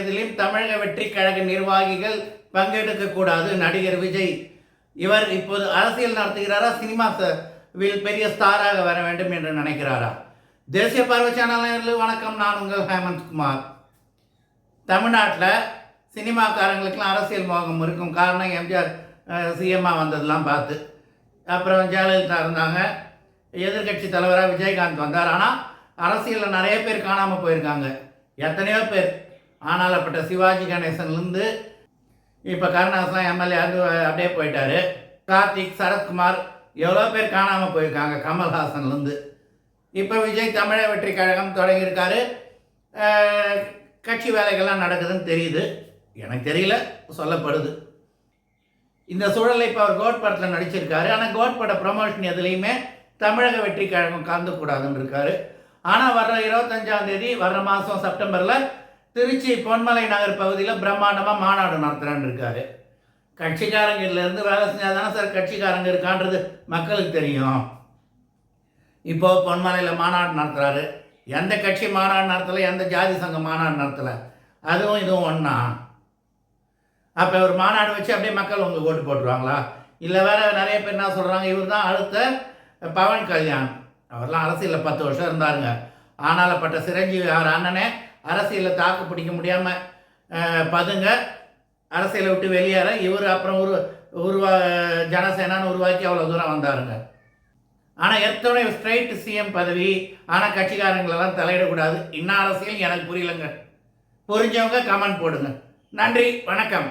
எதிலும் தமிழக வெற்றி கழக நிர்வாகிகள் பங்கெடுக்கக்கூடாது நடிகர் விஜய். இவர் இப்போது அரசியல் நடத்துகிறாரா சினிமா வில் பெரிய ஸ்டாராக வர வேண்டும் என்று நினைக்கிறாரா? தேசிய பார்வை சேனல் வணக்கம். நான் உங்கள் ஹேமந்த் குமார். தமிழ்நாட்டில் சினிமாக்காரங்களுக்கெல்லாம் அரசியல் மோகம் இருக்கும் காரணம் எம்ஜிஆர் சிஎம்மாக வந்ததெல்லாம் பார்த்து. அப்புறம் ஜெயலலிதா இருந்தாங்க. எதிர்க்கட்சி தலைவராக விஜயகாந்த் வந்தார். ஆனால் அரசியலில் நிறைய பேர் காணாமல் போயிருக்காங்க. எத்தனையோ பேர். ஆனாலப்பட்ட சிவாஜி கணேசன்லேருந்து இப்போ கருணாசன் எம்எல்ஏ அது அப்படியே போயிட்டார். கார்த்திக் சரத்குமார் எவ்வளோ பேர் காணாமல் போயிருக்காங்க கமல்ஹாசன்லேருந்து. இப்போ விஜய் தமிழக வெற்றி கழகம் தொடங்கியிருக்காரு. கட்சி வேலைகள்லாம் நடக்குதுன்னு தெரியுது. எனக்கு தெரியல சொல்லப்படுது. இந்த சூழலை இப்போ அவர் கோட் படத்தில் நடிச்சிருக்காரு. ஆனால் கோட் பட ப்ரொமோஷன் எதுலேயுமே தமிழக வெற்றி கழகம் கலந்துக்கூடாதுன்னு இருக்காரு. ஆனால் வர்ற இருபத்தஞ்சாம் தேதி வர்ற மாதம் செப்டம்பரில் திருச்சி பொன்மலை நகர் பகுதியில் பிரம்மாண்டமாக மாநாடு நடத்துகிறான்னு இருக்காரு. கட்சிக்காரங்கலேருந்து வேலை செஞ்சால் தானே சார் கட்சிக்காரங்க இருக்கான்றது மக்களுக்கு தெரியும். இப்போ பொன்மலையில் மாநாடு நடத்துகிறாரு எந்த கட்சி மாநாடு நடத்தலை எந்த ஜாதி சங்கம் மாநாடு நடத்தலை அதுவும் இதுவும் ஒன்றா அப்போ ஒரு மாநாடு வச்சு அப்படியே மக்கள் உங்கள் ஓட்டு போட்டுருவாங்களா? இல்லை வேறு நிறைய பேர் என்ன சொல்கிறாங்க இவர் தான் அடுத்த பவன் கல்யாண். அவர்லாம் அரசியலில் பத்து வருஷம் இருந்தாருங்க. ஆனாலப்பட்ட சிரஞ்சீவி அவர் அண்ணனே அரசியலில் தாக்கு பிடிக்க முடியாமல் பதுங்க. அரசியலை விட்டு வெளியேற. இவர் அப்புறம் உரு உருவா ஜனசேனான்னு உருவாக்கி அவ்வளோ தூரம் வந்தாருங்க. ஆனால் எத்தனை ஸ்ட்ரைட் சிஎம் பதவி ஆனால் கட்சிக்காரங்களெல்லாம் தலையிடக்கூடாது. இன்னும் அரசியல் எனக்கு புரியலங்க. புரிஞ்சவங்க கமெண்ட் போடுங்க. நன்றி வணக்கம்.